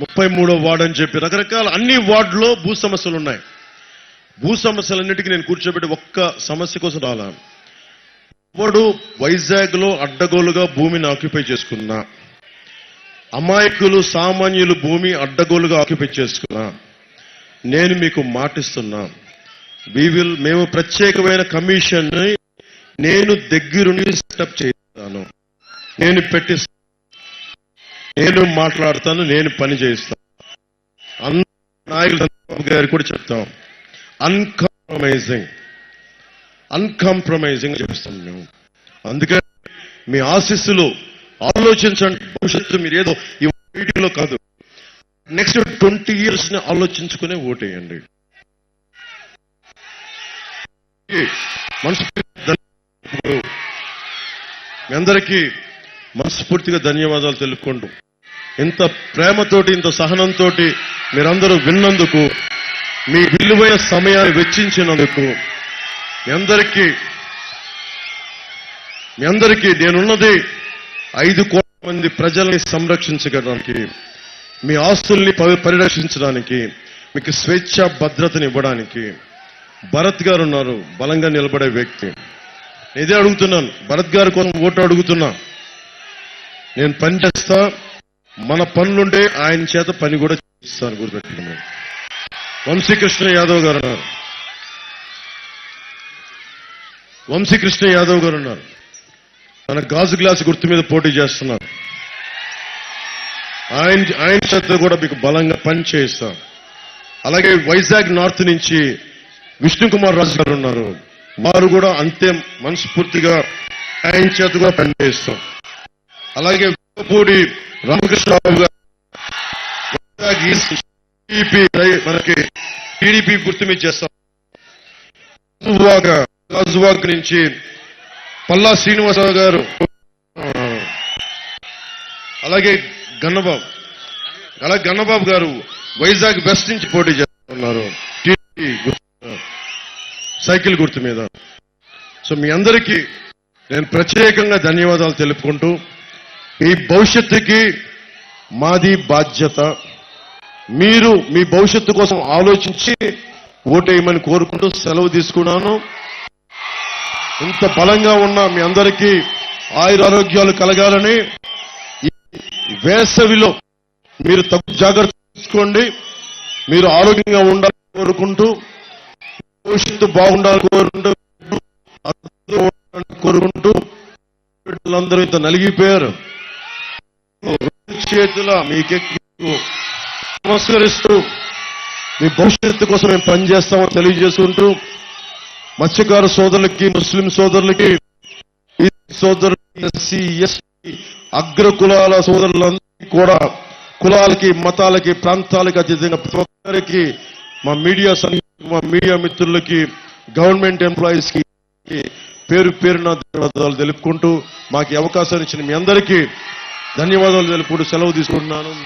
ముప్పై మూడో వార్డు అని చెప్పి రకరకాల అన్ని వార్డులో భూ సమస్యలు ఉన్నాయి. భూ సమస్యలన్నిటికీ నేను కూర్చోబెట్టి ఒక్క సమస్య కోసం రాలా. ఎవడు వైజాగ్లో అడ్డగోలుగా భూమిని ఆక్యుపై చేసుకున్నా. అమాయకులు సామాన్యులు భూమి అడ్డగోలుగా ఆక్యుపై చేసుకున్నా. నేను మీకు మాటిస్తున్నా. వి విల్ మేము ప్రత్యేకమైన కమిషన్ నేను దగ్గరుండి సెటప్ చేస్తాను. నేను పెట్టి నేను మాట్లాడతాను నేను పని చేస్తాను అందరూ నాయకులు చంద్రబాబు గారు కూడా చెప్తాం. అన్కాంప్రమైజింగ్ అన్కాంప్రమైజింగ్ చేస్తాం మేము. అందుకని మీ ఆశీస్సులు ఆలోచించండి. భవిష్యత్తు మీరు ఏదో ఈ మీటింగ్లో కాదు. నెక్స్ట్ ట్వంటీ ఇయర్స్ని ఆలోచించుకునే ఓటేయండి. మనస్ఫూర్తి మీ అందరికీ మనస్ఫూర్తిగా ధన్యవాదాలు తెలుపుకుంటూ ఇంత ప్రేమతోటి ఇంత సహనంతో మీరందరూ విన్నందుకు మీ విలువైన సమయాన్ని వెచ్చించినందుకు మీ అందరికీ మీ అందరికీ నేనున్నది ఐదు కోట్ల మంది ప్రజల్ని సంరక్షించడానికి మీ ఆస్తుల్ని పరి- పరిరక్షించడానికి మీకు స్వేచ్ఛ భద్రతని ఇవ్వడానికి. భరత్ గారు ఉన్నారు బలంగా నిలబడే వ్యక్తి. ఇదే అడుగుతున్నాను భరత్ గారి కోసం ఓటు అడుగుతున్నా. నేను పనిచేస్తా మన పనులుంటే ఆయన చేత పని కూడా చేస్తాను గుర్తుపెట్టుకున్నాను వంశీకృష్ణ యాదవ్ గారు ఉన్నారు వంశీకృష్ణ యాదవ్ గారు ఉన్నారు తన గాజు గ్లాస్ గుర్తు మీద పోటీ చేస్తున్నారు. ఆయన ఆయన చేత కూడా మీకు బలంగా పని చేయిస్తాం. అలాగే వైజాగ్ నార్త్ నుంచి విష్ణు కుమార్ రాజు గారు ఉన్నారు. వారు కూడా అంతే మనస్ఫూర్తిగా ఆయన చేత కూడా పనిచేస్తాం అలాగే పూడి రామకృష్ణరావు గారు వైజాగ్ రై- మనకి టీడీపీ గుర్తు మీద చేస్తాం. గాజువాక నుంచి పల్లా శ్రీనివాసరావు గారు అలాగే గన్నబాబు అలా గన్నబాబు గారు వైజాగ్ వెస్ట్ నుంచి పోటీ చేస్తున్నారు. టీడీపీ సైకిల్ గుర్తు మీద. సో మీ అందరికీ నేను ప్రత్యేకంగా ధన్యవాదాలు తెలుపుకుంటూ మీ భవిష్యత్తుకి మాది బాధ్యత. మీరు మీ భవిష్యత్తు కోసం ఆలోచించి ఓటేయమని కోరుకుంటూ సెలవు తీసుకున్నాను. ఇంత బలంగా ఉన్న మీ అందరికీ ఆయురారోగ్యాలు కలగాలని ఈ వేసవిలో మీరు తగు జాగ్రత్త తీసుకోండి. మీరు ఆరోగ్యంగా ఉండాలని కోరుకుంటూ భవిష్యత్తు బాగుండాలని కోరుకుంటూ కోరుకుంటూ బిడ్డలందరూ ఇంత నలిగిపోయారు. చేతుల మీకెక్కు నమస్కరిస్తూ మీ భవిష్యత్తు కోసం మేము పనిచేస్తామని తెలియజేసుకుంటూ మత్స్యకార సోదరులకి ముస్లిం సోదరులకి ఈ సోదరులకి ఎస్సీ ఎస్టీ అగ్ర కులాల సోదరులందరికీ కూడా కులాలకి మతాలకి ప్రాంతాలకి అతీతంగా ప్రతి ఒక్కరికి మా మీడియా సన్ని మా మీడియా మిత్రులకి గవర్నమెంట్ ఎంప్లాయీస్కి పేరు పేరున ధన్యవాదాలు తెలుపుకుంటూ మాకు అవకాశాన్ని ఇచ్చిన మీ అందరికీ ధన్యవాదాలు తెలుపుడు సెలవు తీసుకుంటున్నాను.